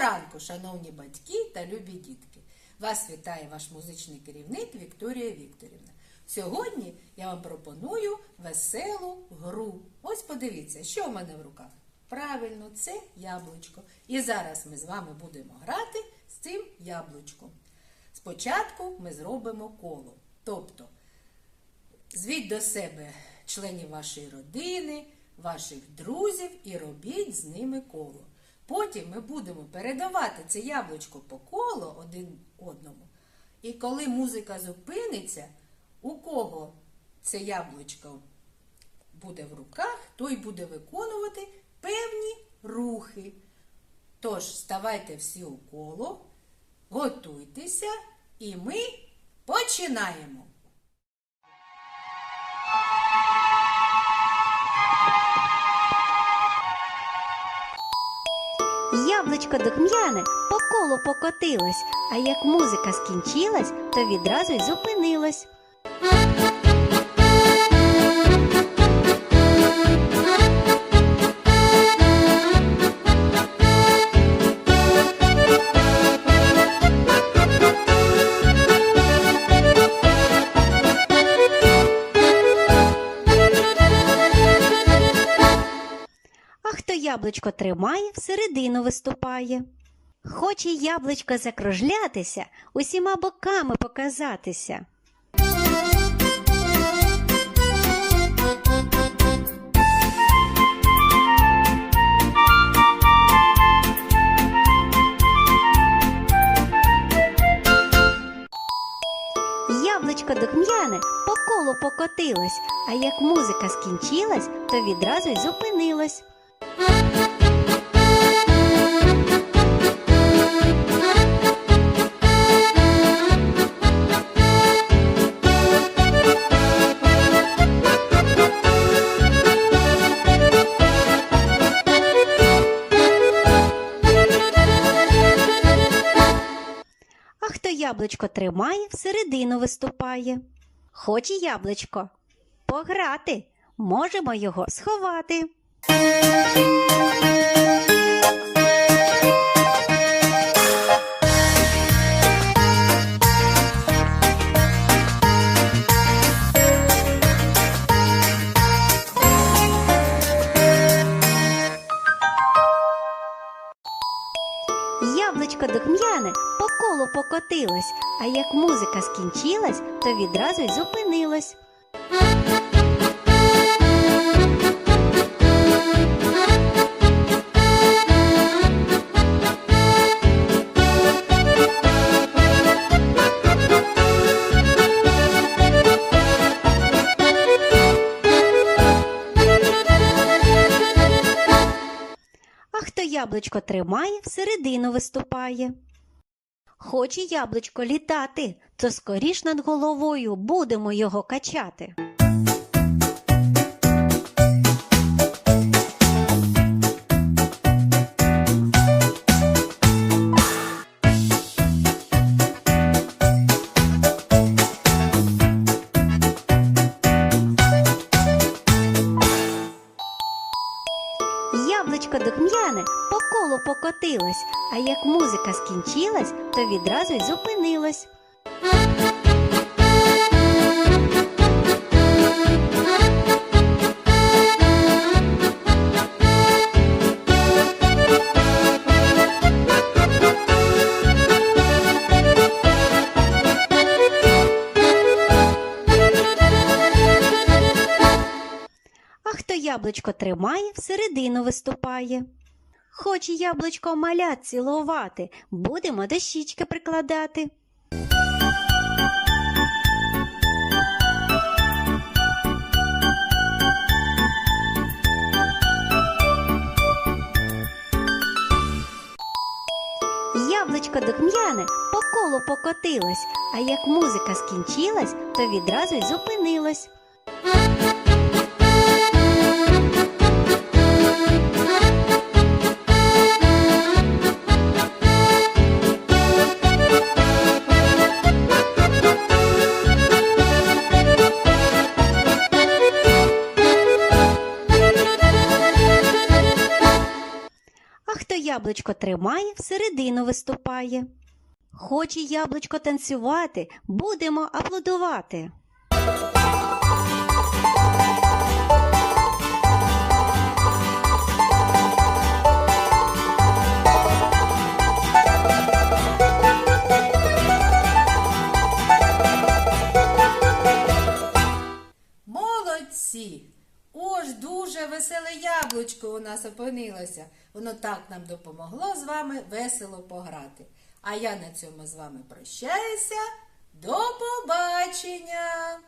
ранку, шановні батьки та любі дітки! Вас вітає ваш музичний керівник Вікторія Вікторівна. Сьогодні я вам пропоную веселу гру. Ось подивіться, що в мене в руках. Правильно, це яблучко. І зараз ми з вами будемо грати з цим яблучком. Спочатку ми зробимо коло. Тобто Звіть до себе членів вашої родини, ваших друзів і робіть з ними коло. Потім ми будемо передавати це яблучко по колу один одному. І коли музика зупиниться, у кого це яблучко буде в руках, той буде виконувати певні рухи. Тож, ставайте всі у коло, готуйтеся, і ми починаємо. Яблучко духм'яне по колу покотилось, а як музика скінчилась, то відразу й зупинилось. Яблучко тримає, всередину виступає. Хоче яблучко закружлятися, усіма боками показатися. Яблучко духм'яне по колу покотилось, а як музика скінчилась, то відразу й зупинилось. Яблучко тримає, всередину виступає. Хоче яблучко пограти, можемо його сховати. Яблучко духм'яне по колу покотилось, а як музика скінчилась, то відразу й зупинилось. Яблучко тримає, всередину виступає. Хоче яблучко літати, то скоріш над головою будемо його качати. Яблучко духм'яне по колу покотилось, а як музика скінчилась, то відразу й зупинилось. Яблучко тримає, всередину виступає. Хоче яблучко малят цілувати, будемо до щічки прикладати. Яблучко духм'яне по колу покотилось, а як музика скінчилась, то відразу й зупинилось. Яблучко тримає, всередину виступає. Хоче яблучко танцювати, будемо аплодувати. Нас опинилося. Воно так нам допомогло з вами весело пограти. А я на цьому з вами прощаюся. До побачення!